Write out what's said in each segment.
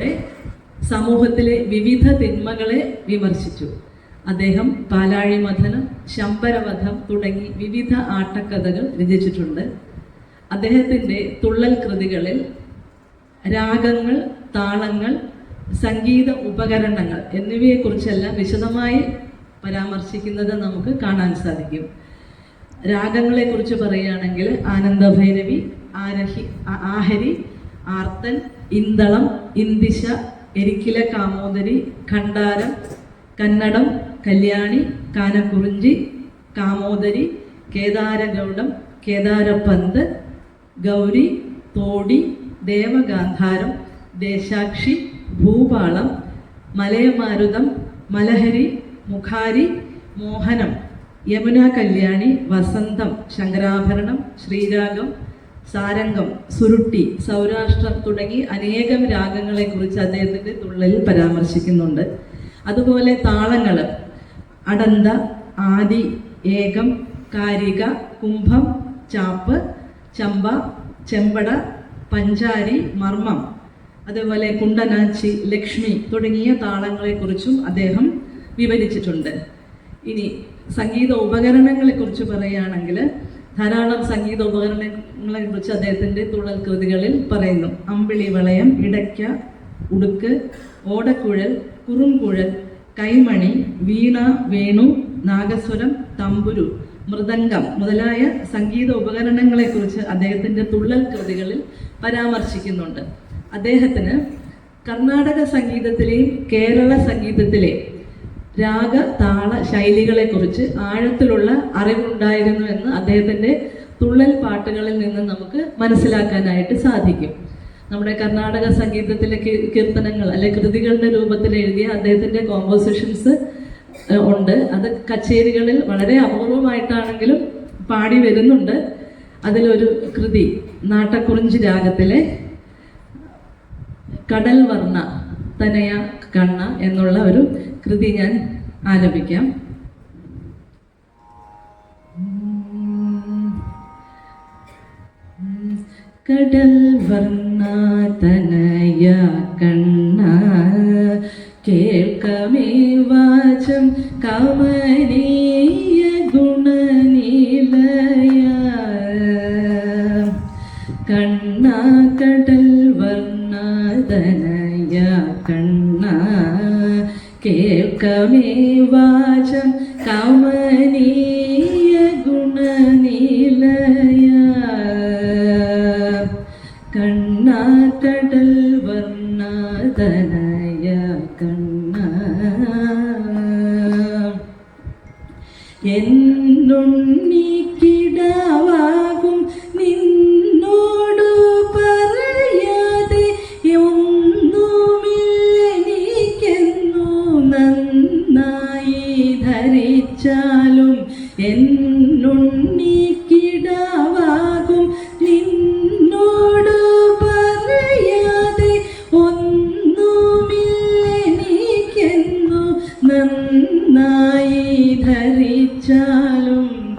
രചനകളിലൂടെ സമൂഹത്തിലെ വിവിധ തിന്മകളെ വിമർശിച്ചു. അദ്ദേഹം പാലാഴി മഥനം ശമ്പരവധം തുടങ്ങി വിവിധ ആട്ടക്കഥകൾ രചിച്ചിട്ടുണ്ട്. അദ്ദേഹത്തിന്റെ തുള്ളൽ കൃതികളിൽ രാഗങ്ങൾ താളങ്ങൾ സംഗീത ഉപകരണങ്ങൾ എന്നിവയെക്കുറിച്ചെല്ലാം വിശദമായി പരാമർശിക്കുന്നത് നമുക്ക് കാണാൻ സാധിക്കും. രാഗങ്ങളെക്കുറിച്ച് പറയുകയാണെങ്കിൽ ആനന്ദഭൈരവി ആരഹി ആഹരി ആർത്തൻ ഇന്തളം ഇന്ദിശ എരിക്കില കാമോദരി ഖണ്ഡാരം കന്നടം കല്യാണി കാനക്കുറിഞ്ചി കാമോദരി കേദാരഗൗഡം കേദാരപ്പന്ത് ഗൗരി തോടി ദേവഗാന്ധാരം ദേശാക്ഷി ഭൂപാളം മലയമാരുതം മലഹരി മുഖാരി മോഹനം യമുന കല്യാണി വസന്തം ശങ്കരാഭരണം ശ്രീരാഗം സാരംഗം സുരുട്ടി സൗരാഷ്ട്രം തുടങ്ങി അനേകം രാഗങ്ങളെ കുറിച്ച് അദ്ദേഹത്തിന്റെ തുള്ളലിൽ പരാമർശിക്കുന്നുണ്ട്. അതുപോലെ താളങ്ങൾ അടന്ത ആദി ഏകം കാരിക കുംഭം ചാപ്പ് ചമ്പ ചെമ്പട പഞ്ചാരി മർമ്മം അതുപോലെ കുണ്ടനാച്ചി ലക്ഷ്മി തുടങ്ങിയ താളങ്ങളെക്കുറിച്ചും അദ്ദേഹം വിവരിച്ചിട്ടുണ്ട്. ഇനി സംഗീത ഉപകരണങ്ങളെ കുറിച്ച് പറയുകയാണെങ്കിൽ ധാരാളം സംഗീത ഉപകരണങ്ങളെ കുറിച്ച് അദ്ദേഹത്തിന്റെ തുള്ളൽ കൃതികളിൽ പറയുന്നു. അമ്പിളി വളയം ഇടയ്ക്ക ഉടുക്ക് ഓടക്കുഴൽ കുറുംകുഴൽ കൈമണി വീണ വേണു നാഗസ്വരം തമ്പുരു മൃദംഗം മുതലായ സംഗീത ഉപകരണങ്ങളെ കുറിച്ച് അദ്ദേഹത്തിന്റെ തുള്ളൽ കൃതികളിൽ പരാമർശിക്കുന്നുണ്ട്. അദ്ദേഹത്തിന് കർണാടക സംഗീതത്തിലെയും കേരള സംഗീതത്തിലെയും രാഗ താള ശൈലികളെ കുറിച്ച് ആഴത്തിലുള്ള അറിവുണ്ടായിരുന്നു എന്ന് അദ്ദേഹത്തിന്റെ തുള്ളൽ പാട്ടുകളിൽ നിന്ന് നമുക്ക് മനസ്സിലാക്കാനായിട്ട് സാധിക്കും. നമ്മുടെ കർണാടക സംഗീതത്തിലെ കീർത്തനങ്ങൾ അല്ലെ കൃതികളുടെ രൂപത്തിൽ എഴുതിയ അദ്ദേഹത്തിന്റെ കോമ്പോസിഷൻസ് ഉണ്ട്. അത് കച്ചേരികളിൽ വളരെ അപൂർവമായിട്ടാണെങ്കിലും പാടി വരുന്നുണ്ട്. അതിലൊരു കൃതി നാട്ടക്കുറിഞ്ചി രാഗത്തിലെ കടൽ വർണ തനയ കണ്ണ എന്നുള്ള ഒരു കൃതി ഞാൻ ആരംഭിക്കാം കടൽ വർണ തനയ കണ്ണ കേൾക്കമേ വാചം കമനീയ കേൾക്കമേ വാചം കമനീയ ഗുണനിലയ കണ്ണ കടൽ വർണതനയ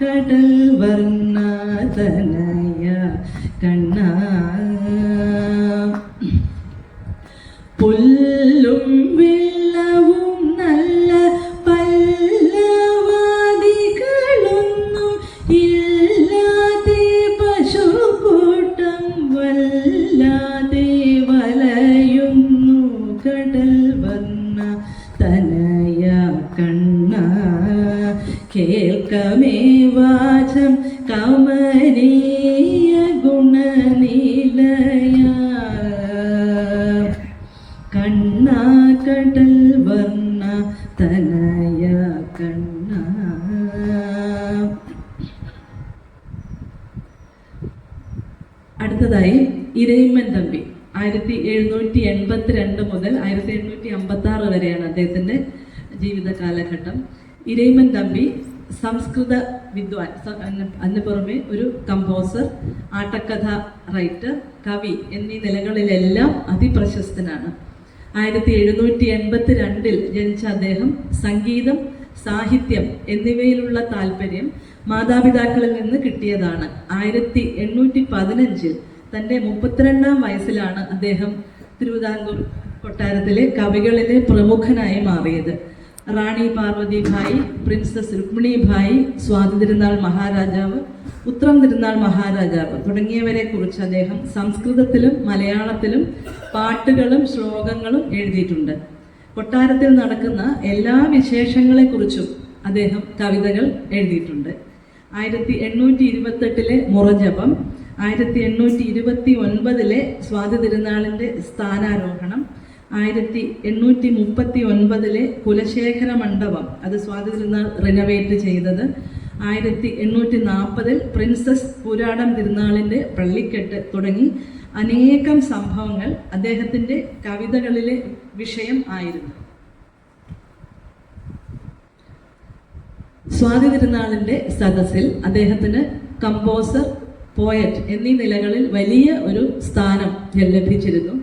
കടൽ വർണതനയ കണ്ണ കാലഘട്ടം ഇരയിമൻ തമ്പി സംസ്കൃത വിദ്വാൻ അതിന് പുറമെ ഒരു കമ്പോസർ ആട്ടക്കഥ റൈറ്റർ കവി എന്നീ നിലകളിലെല്ലാം അതിപ്രശസ്തനാണ്. ആയിരത്തി എഴുന്നൂറ്റി എൺപത്തി രണ്ടിൽ ജനിച്ച അദ്ദേഹം സംഗീതം സാഹിത്യം എന്നിവയിലുള്ള താല്പര്യം മാതാപിതാക്കളിൽ നിന്ന് കിട്ടിയതാണ്. ആയിരത്തി എണ്ണൂറ്റി പതിനഞ്ചിൽ തന്റെ മുപ്പത്തിരണ്ടാം വയസ്സിലാണ് അദ്ദേഹം തിരുവിതാംകൂർ കൊട്ടാരത്തിലെ കവികളിലെ പ്രമുഖനായി മാറിയത്. റാണി പാർവതി ഭായ് പ്രിൻസസ് രുക്മിണി ഭായ് സ്വാതി തിരുനാൾ മഹാരാജാവ് ഉത്രം തിരുനാൾ മഹാരാജാവ് തുടങ്ങിയവരെ കുറിച്ച് അദ്ദേഹം സംസ്കൃതത്തിലും മലയാളത്തിലും പാട്ടുകളും ശ്ലോകങ്ങളും എഴുതിയിട്ടുണ്ട്. കൊട്ടാരത്തിൽ നടക്കുന്ന എല്ലാ വിശേഷങ്ങളെക്കുറിച്ചും അദ്ദേഹം കവിതകൾ എഴുതിയിട്ടുണ്ട്. ആയിരത്തി എണ്ണൂറ്റി ഇരുപത്തെട്ടിലെ മുറജപം ആയിരത്തി എണ്ണൂറ്റി ഇരുപത്തി ഒൻപതിലെ സ്വാതി തിരുനാളിന്റെ സ്ഥാനാരോഹണം ആയിരത്തി എണ്ണൂറ്റി മുപ്പത്തി ഒൻപതിലെ കുലശേഖര മണ്ഡപം അത് സ്വാതി തിരുനാൾ റിനോവേറ്റ് ചെയ്തത്. ആയിരത്തി എണ്ണൂറ്റി നാൽപ്പതിൽ പ്രിൻസസ് പുരാടം തിരുനാളിന്റെ പള്ളിക്കെട്ട് തുടങ്ങി. അനേകം സംഭവങ്ങൾ അദ്ദേഹത്തിന്റെ കവിതകളിലെ വിഷയം ആയിരുന്നു. സ്വാതി തിരുനാളിന്റെ സദസ്സിൽ അദ്ദേഹത്തിന് കമ്പോസർ പോയറ്റ് എന്നീ നിലകളിൽ വലിയ ഒരു സ്ഥാനം ലഭിച്ചിരുന്നു.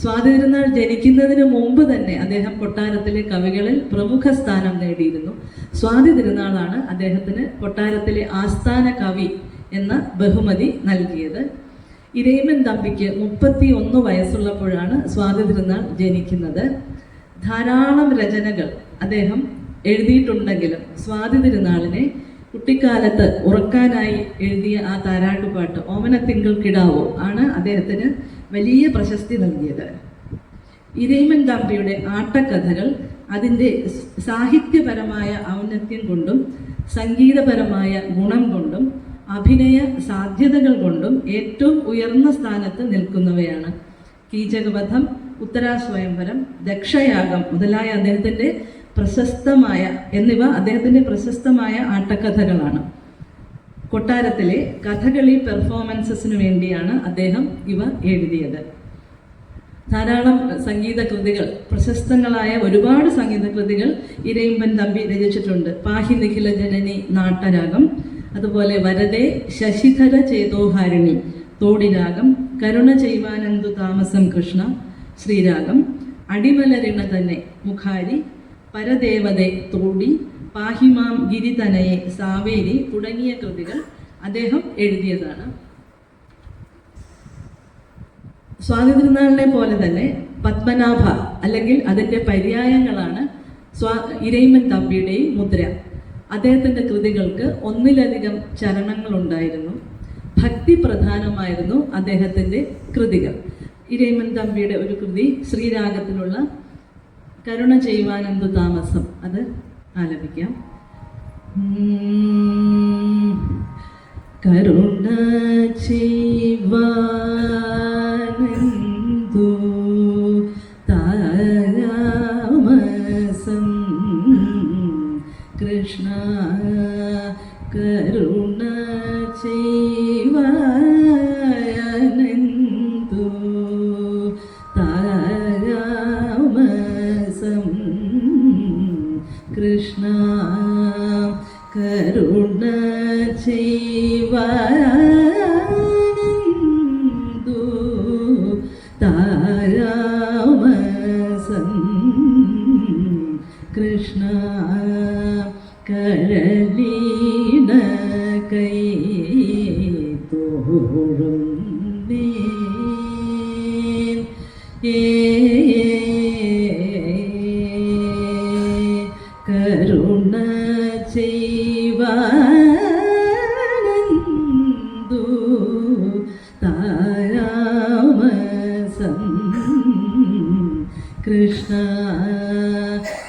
സ്വാതി തിരുനാൾ ജനിക്കുന്നതിന് മുമ്പ് തന്നെ അദ്ദേഹം കൊട്ടാരത്തിലെ കവികളിൽ പ്രമുഖ സ്ഥാനം നേടിയിരുന്നു. സ്വാതി തിരുനാളാണ് അദ്ദേഹത്തിന് കൊട്ടാരത്തിലെ ആസ്ഥാന കവി എന്ന ബഹുമതി നൽകിയത്. ഇരയിമൻ തമ്പിക്ക് മുപ്പത്തി ഒന്ന് വയസ്സുള്ളപ്പോഴാണ് സ്വാതി തിരുനാൾ ജനിക്കുന്നത്. ധാരാളം രചനകൾ അദ്ദേഹം എഴുതിയിട്ടുണ്ടെങ്കിലും സ്വാതി തിരുനാളിനെ കുട്ടിക്കാലത്ത് ഉറക്കാനായി എഴുതിയ ആ താരാട്ടുപാട്ട് ഓമനത്തിങ്കൾ കിടാവോ ആണ് അദ്ദേഹത്തിന് വലിയ പ്രശസ്തി നൽകിയത്. ഇരയിമൻ തമ്പിയുടെ ആട്ടക്കഥകൾ അതിന്റെ സാഹിത്യപരമായ ഔന്നത്യം കൊണ്ടും സംഗീതപരമായ ഗുണം കൊണ്ടും അഭിനയ സാധ്യതകൾ കൊണ്ടും ഏറ്റവും ഉയർന്ന സ്ഥാനത്ത് നിൽക്കുന്നവയാണ് കീചകവധം ഉത്തരാസ്വയംവരം ദക്ഷയാഗം മുതലായ അദ്ദേഹത്തിന്റെ പ്രശസ്തമായ എന്നിവ അദ്ദേഹത്തിന്റെ പ്രശസ്തമായ ആട്ടക്കഥകളാണ്. കൊട്ടാരത്തിലെ കഥകളി പെർഫോമൻസസിന് വേണ്ടിയാണ് അദ്ദേഹം ഇവ എഴുതിയത്. ധാരാളം സംഗീത കൃതികൾ പ്രശസ്തങ്ങളായ ഒരുപാട് സംഗീത കൃതികൾ ഇരയിമ്പൻ തമ്പി രചിച്ചിട്ടുണ്ട്. പാഹി നിഖില ജനനി നാട്ടരാഗം അതുപോലെ വരദേ ശശിധര ചേതോഹാരിണി തോടിരാഗം കരുണ ചെയ്വാനന്ദു താമസം കൃഷ്ണ ശ്രീരാഗം അടിമലരിണ തന്നെ മുഖാരി പരദേവതെ തോടി പാഹിമാം ഗിരിതനയെ സാവേരി തുടങ്ങിയ കൃതികൾ അദ്ദേഹം എഴുതിയതാണ്. സ്വാതന്ത്ര്യനാളിനെ പോലെ തന്നെ പത്മനാഭ അല്ലെങ്കിൽ അതിന്റെ പര്യായങ്ങളാണ് സ്വാ ഇരയിമൻ തമ്പിയുടെയും മുദ്ര. അദ്ദേഹത്തിന്റെ കൃതികൾക്ക് ഒന്നിലധികം ചരണങ്ങളുണ്ടായിരുന്നു. ഭക്തി പ്രധാനമായിരുന്നു അദ്ദേഹത്തിന്റെ കൃതികൾ. ഇരയിമൻ തമ്പിയുടെ ഒരു കൃതി ശ്രീരാഗത്തിലുള്ള കരുണ ചെയ്യുവാനെന്തു താമസം. അത് ആലപിക്കാം. കരുണ ചെയ്യുവാനെന്തു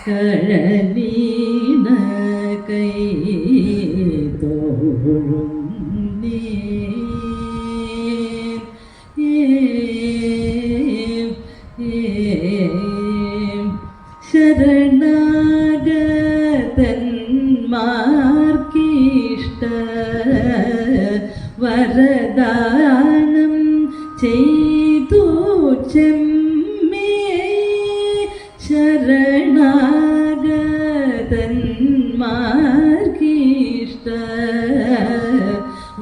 കഴലീണ കൈ തോഴും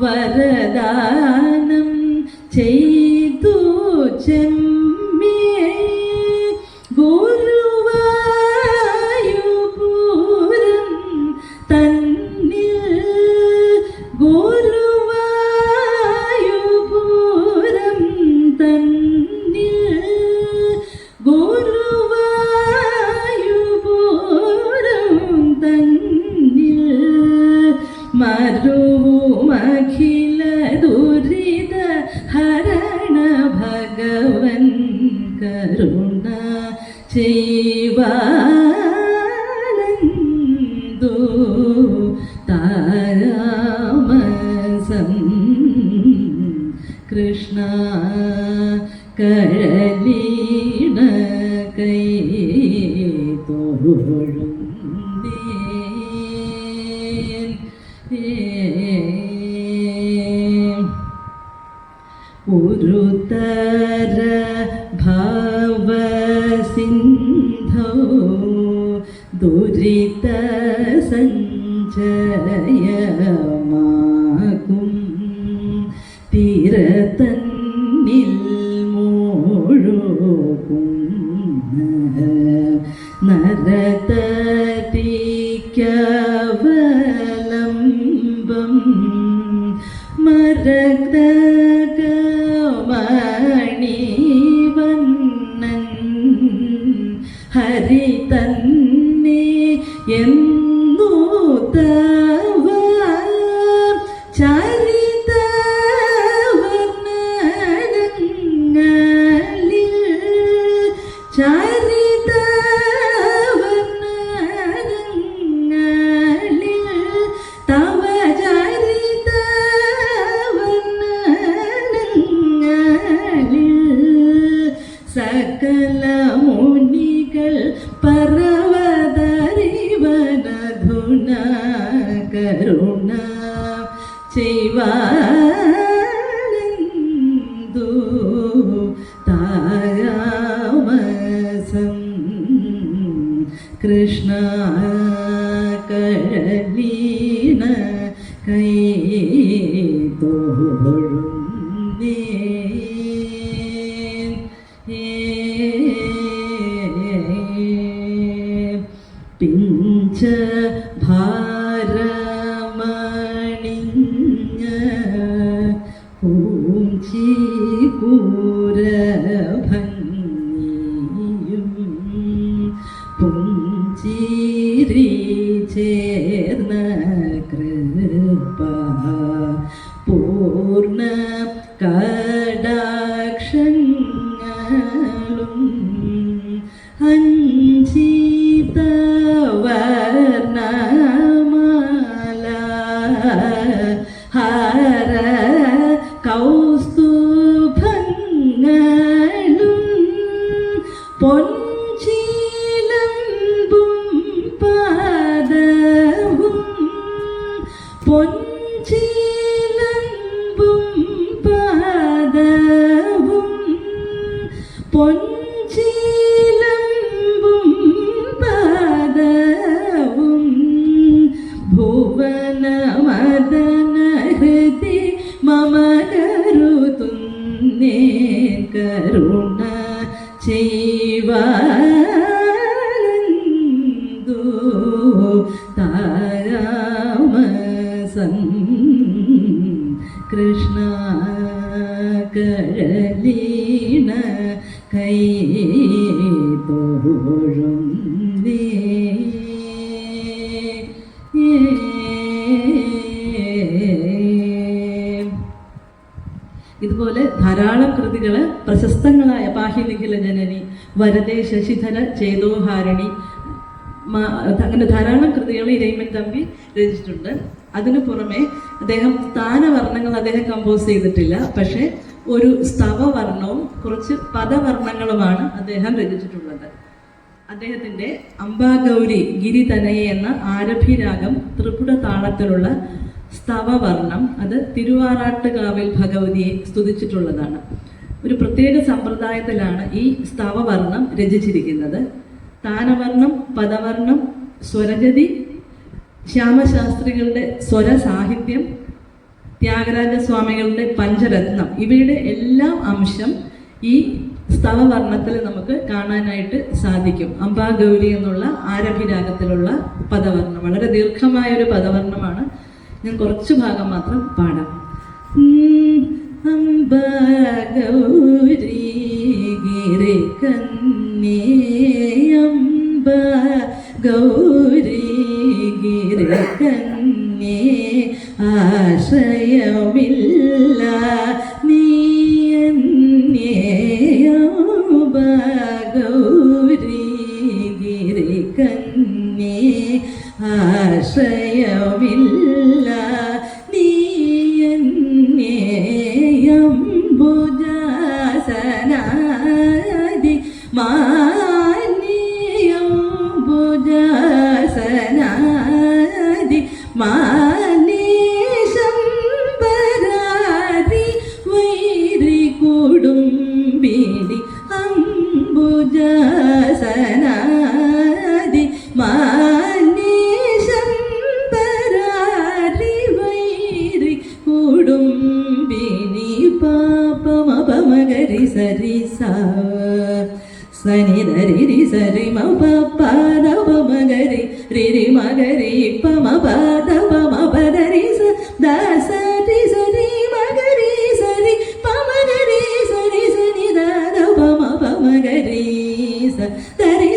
വരദാനം ചെയ്തു కరుణ శివా സഞ്ചയമാകും. തീരതന്നിൽ കൃഷ്ണ കഴലീന Oh. 心。ഇതുപോലെ ധാരാളം കൃതികൾ പ്രശസ്തങ്ങളായ പാഹിനിഖില ജനനി വരദേ ശശിധര ചേതോഹാരിണി അങ്ങനെ ധാരാളം കൃതികൾ ഇരയിമൻ തമ്പി രചിച്ചിട്ടുണ്ട്. അതിനു പുറമെ അദ്ദേഹം സ്ഥാനവർണങ്ങൾ അദ്ദേഹം കമ്പോസ് ചെയ്തിട്ടില്ല. പക്ഷേ ഒരു സ്തവവർണവും കുറച്ച് പദവർണങ്ങളുമാണ് അദ്ദേഹം രചിച്ചിട്ടുള്ളത്. അദ്ദേഹത്തിന്റെ അംബാഗൗരി ഗിരിതനയെ എന്ന ആരഭിരാഗം ത്രിപുട താളത്തിലുള്ള സ്തവവർണം അത് തിരുവാറാട്ടുകാവിൽ ഭഗവതിയെ സ്തുതിച്ചിട്ടുള്ളതാണ്. ഒരു പ്രത്യേക സമ്പ്രദായത്തിലാണ് ഈ സ്തവവർണം രചിച്ചിരിക്കുന്നത്. താനവർണം പദവർണം സ്വരജതി ശ്യാമശാസ്ത്രികളുടെ സ്വര സാഹിത്യം ത്യാഗരാജസ്വാമികളുടെ പഞ്ചരത്നം ഇവയുടെ എല്ലാം അംശം ഈ സ്തവവർണത്തിൽ നമുക്ക് കാണാനായിട്ട് സാധിക്കും. അംബാഗൗരി എന്നുള്ള ആരഭിരാഗത്തിലുള്ള പദവർണം. വളരെ ദീർഘമായ ഒരു പദവർണമാണ്. ഞാൻ കുറച്ചു ഭാഗം മാത്രം പാടാം. ഉം, ഗൗരി ഗിരി അംബ ഗൗരി ഗിരി കന്നേ ആശ്രയമില്ല നീ. ഗൗരി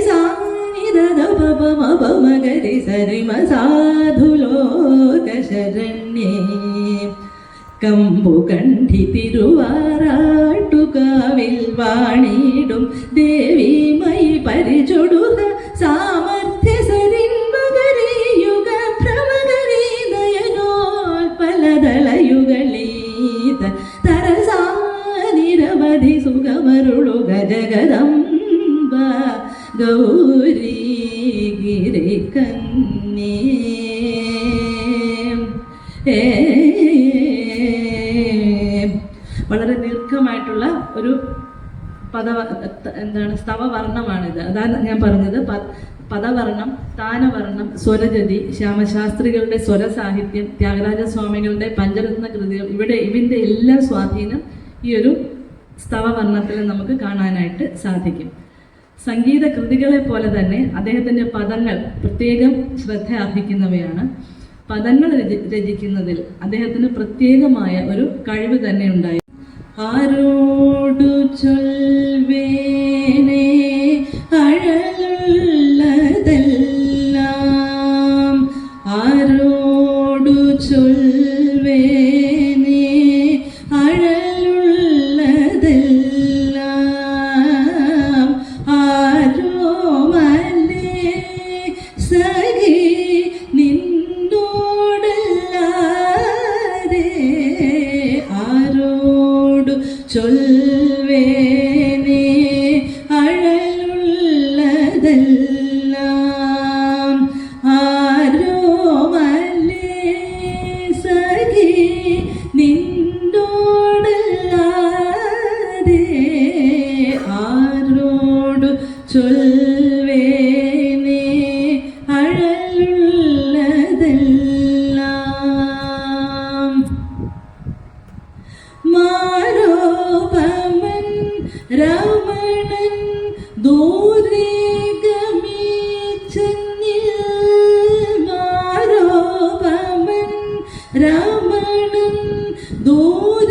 സാനി ദപമ പമഗരി സരി മ സാധുലോക ശരണ്യേ കമ്പുകണ്ഠി തിരുവാറാട്ടുകാവിൽ വാണിടും ദേവിമൈ പരിചൊടുക സാമർഥ്യ സരിൻമകരി യുഗ ഭ്രമകരി നയനോൽപലദളയുകളീത തരസാ നിരവധി സുഖമരുളുക ജഗദംബ ഗൗരി ഏ. വളരെ ദീർഘമായിട്ടുള്ള ഒരു പദ എന്താണ് സ്തവവർണമാണിത്. അതാണ് ഞാൻ പറഞ്ഞത് പദവർണം താനവർണം സ്വരജതി ശ്യാമശാസ്ത്രികളുടെ സ്വരസാഹിത്യം ത്യാഗരാജസ്വാമികളുടെ പഞ്ചരത്ന കൃതികൾ ഇവിടെ ഇതിന്റെ എല്ലാ സ്വാധീനം ഈ ഒരു സ്തവവർണത്തിൽ നമുക്ക് കാണാനായിട്ട് സാധിക്കും. സംഗീത കൃതികളെ പോലെ തന്നെ അദ്ദേഹത്തിന്റെ പദങ്ങൾ പ്രത്യേകം ശ്രദ്ധ അർഹിക്കുന്നവയാണ്. പദങ്ങൾ രചിക്കുന്നതിൽ അദ്ദേഹത്തിന് പ്രത്യേകമായ ഒരു കഴിവ് തന്നെ ഉണ്ടായി. ആരോടു ചൊൽവേനേ do